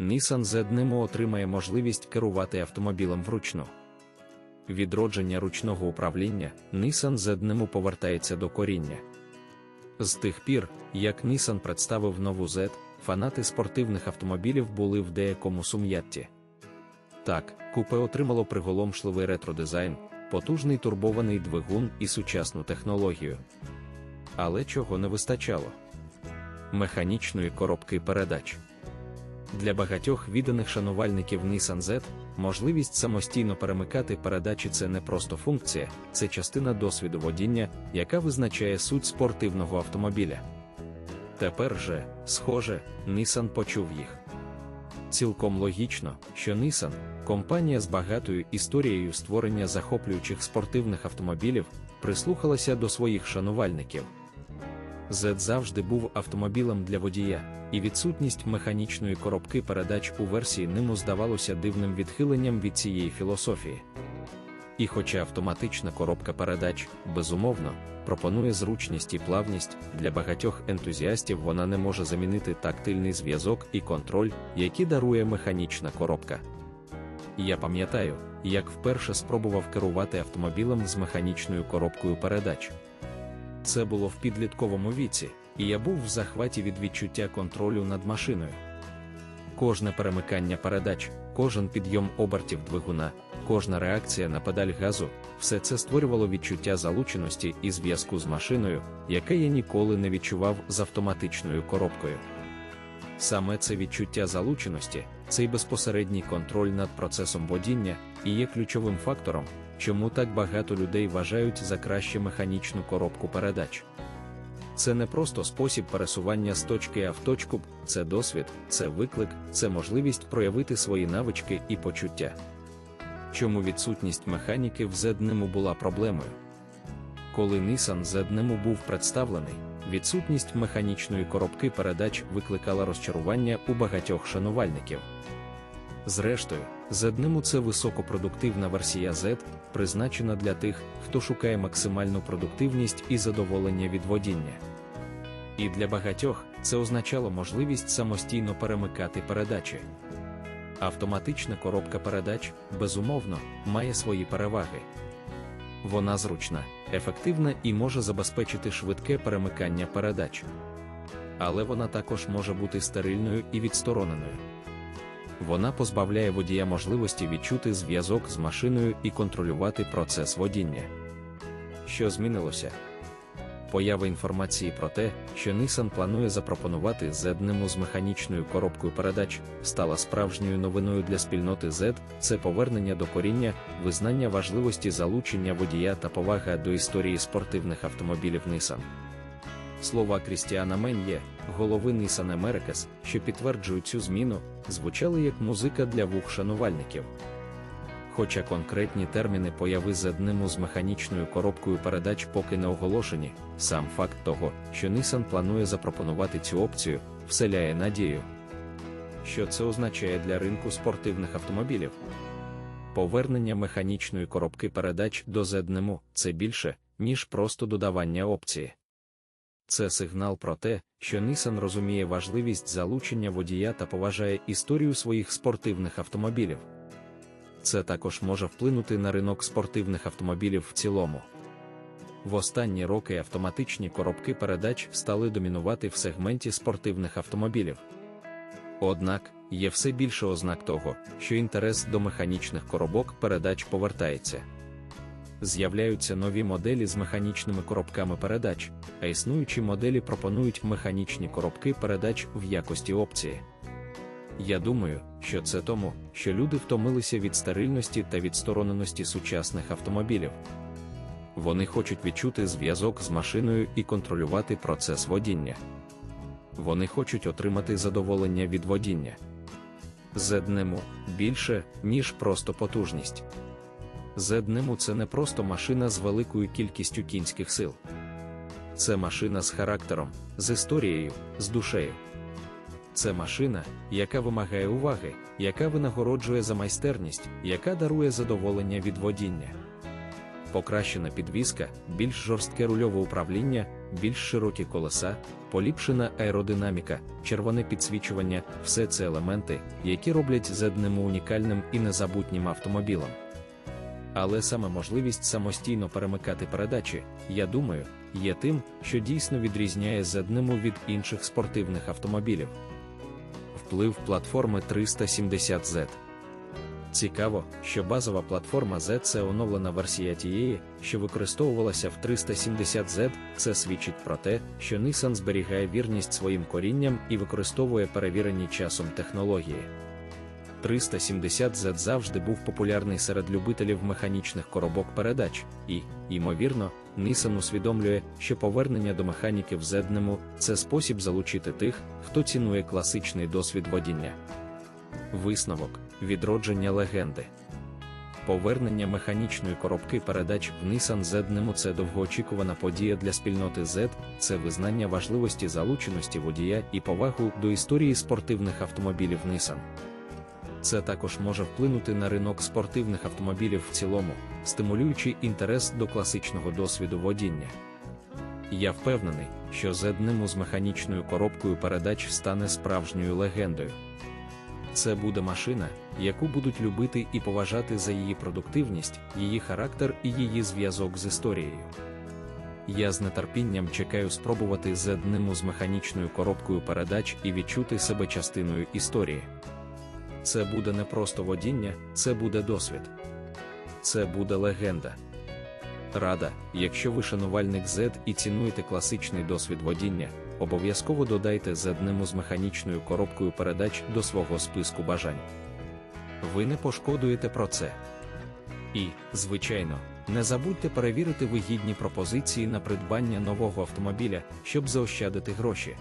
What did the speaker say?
Nissan Z отримає можливість керувати автомобілем вручну. Відродження ручного управління Nissan Z повертається до коріння. З тих пір, як Nissan представив нову Z, фанати спортивних автомобілів були в деякому сум'ятті. Так, купе отримало приголомшливий ретро-дизайн, потужний турбований двигун і сучасну технологію. Але чого не вистачало? Механічної коробки передач. Для багатьох відданих шанувальників Nissan Z можливість самостійно перемикати передачі це не просто функція, це частина досвіду водіння, яка визначає суть спортивного автомобіля. Тепер же, схоже, Nissan почув їх. Цілком логічно, що Nissan, компанія з багатою історією створення захоплюючих спортивних автомобілів, прислухалася до своїх шанувальників. Z завжди був автомобілем для водія, і відсутність механічної коробки передач у версії нему здавалося дивним відхиленням від цієї філософії. І хоча автоматична коробка передач, безумовно, пропонує зручність і плавність, для багатьох ентузіастів вона не може замінити тактильний зв'язок і контроль, які дарує механічна коробка. Я пам'ятаю, як вперше спробував керувати автомобілем з механічною коробкою передач. Це було в підлітковому віці, і я був в захваті від відчуття контролю над машиною. Кожне перемикання передач, кожен підйом обертів двигуна, кожна реакція на педаль газу, все це створювало відчуття залученості і зв'язку з машиною, яке я ніколи не відчував з автоматичною коробкою. Саме це відчуття залученості, цей безпосередній контроль над процесом водіння і є ключовим фактором, чому так багато людей вважають за краще механічну коробку передач. Це не просто спосіб пересування з точки А в точку, це досвід, це виклик, це можливість проявити свої навички і почуття. Чому відсутність механіки в Z була проблемою? Коли Nissan Z був представлений, відсутність механічної коробки передач викликала розчарування у багатьох шанувальників. Зрештою, Z це високопродуктивна версія Z, призначена для тих, хто шукає максимальну продуктивність і задоволення від водіння. І для багатьох це означало можливість самостійно перемикати передачі. Автоматична коробка передач, безумовно, має свої переваги. Вона зручна, ефективна і може забезпечити швидке перемикання передач. Але вона також може бути стерильною і відстороненою. Вона позбавляє водія можливості відчути зв'язок з машиною і контролювати процес водіння. Що змінилося? Поява інформації про те, що Nissan планує запропонувати Z з механічною коробкою передач, стала справжньою новиною для спільноти Z, це повернення до коріння, визнання важливості залучення водія та повага до історії спортивних автомобілів Nissan. Слова Крістіана Мен'є, голови Nissan Americas, що підтверджують цю зміну, звучали як музика для вух шанувальників. Хоча конкретні терміни появи з одним з механічною коробкою передач поки не оголошені, сам факт того, що Nissan планує запропонувати цю опцію, вселяє надію. Що це означає для ринку спортивних автомобілів? Повернення механічної коробки передач до Z це більше, ніж просто додавання опції. Це сигнал про те, що Nissan розуміє важливість залучення водія та поважає історію своїх спортивних автомобілів. Це також може вплинути на ринок спортивних автомобілів в цілому. В останні роки автоматичні коробки передач стали домінувати в сегменті спортивних автомобілів. Однак, є все більше ознак того, що інтерес до механічних коробок передач повертається з'являються нові моделі з механічними коробками передач, а існуючі моделі пропонують механічні коробки передач в якості опції. Я думаю, що це тому, що люди втомилися від стерильності та відстороненості сучасних автомобілів. Вони хочуть відчути зв'язок з машиною і контролювати процес водіння. Вони хочуть отримати задоволення від водіння. Зеднему більше, ніж просто потужність. Зеднему це не просто машина з великою кількістю кінських сил. Це машина з характером, з історією, з душею. Це машина, яка вимагає уваги, яка винагороджує за майстерність, яка дарує задоволення від водіння. покращена підвізка, більш жорстке рульове управління, більш широкі колеса, поліпшена аеродинаміка, червоне підсвічування все це елементи, які роблять Z-ним унікальним і незабутнім автомобілем. Але саме можливість самостійно перемикати передачі, я думаю, є тим, що дійсно відрізняє Z-ним від інших спортивних автомобілів. Вплив платформи 370Z Цікаво, що базова платформа Z це оновлена версія тієї, що використовувалася в 370Z. Це свідчить про те, що Nissan зберігає вірність своїм корінням і використовує перевірені часом технології. 370Z завжди був популярний серед любителів механічних коробок передач, і, ймовірно, Nissan усвідомлює, що повернення до механіки в Z-нему – це спосіб залучити тих, хто цінує класичний досвід водіння. Висновок відродження легенди. Повернення механічної коробки передач в Nissan Z-нему – це довгоочікувана подія для спільноти Z, це визнання важливості залученості водія і повагу до історії спортивних автомобілів Nissan. Це також може вплинути на ринок спортивних автомобілів в цілому, стимулюючи інтерес до класичного досвіду водіння. Я впевнений, що Z-нему з механічною коробкою передач стане справжньою легендою. Це буде машина, яку будуть любити і поважати за її продуктивність, її характер і її зв'язок з історією. Я з нетерпінням чекаю спробувати Z-нему з механічною коробкою передач і відчути себе частиною історії. Це буде не просто водіння, це буде досвід. Це буде легенда. Рада, якщо ви шанувальник Z і цінуєте класичний досвід водіння, обов'язково додайте Z-нему з механічною коробкою передач до свого списку бажань. Ви не пошкодуєте про це. І, звичайно, не забудьте перевірити вигідні пропозиції на придбання нового автомобіля, щоб заощадити гроші.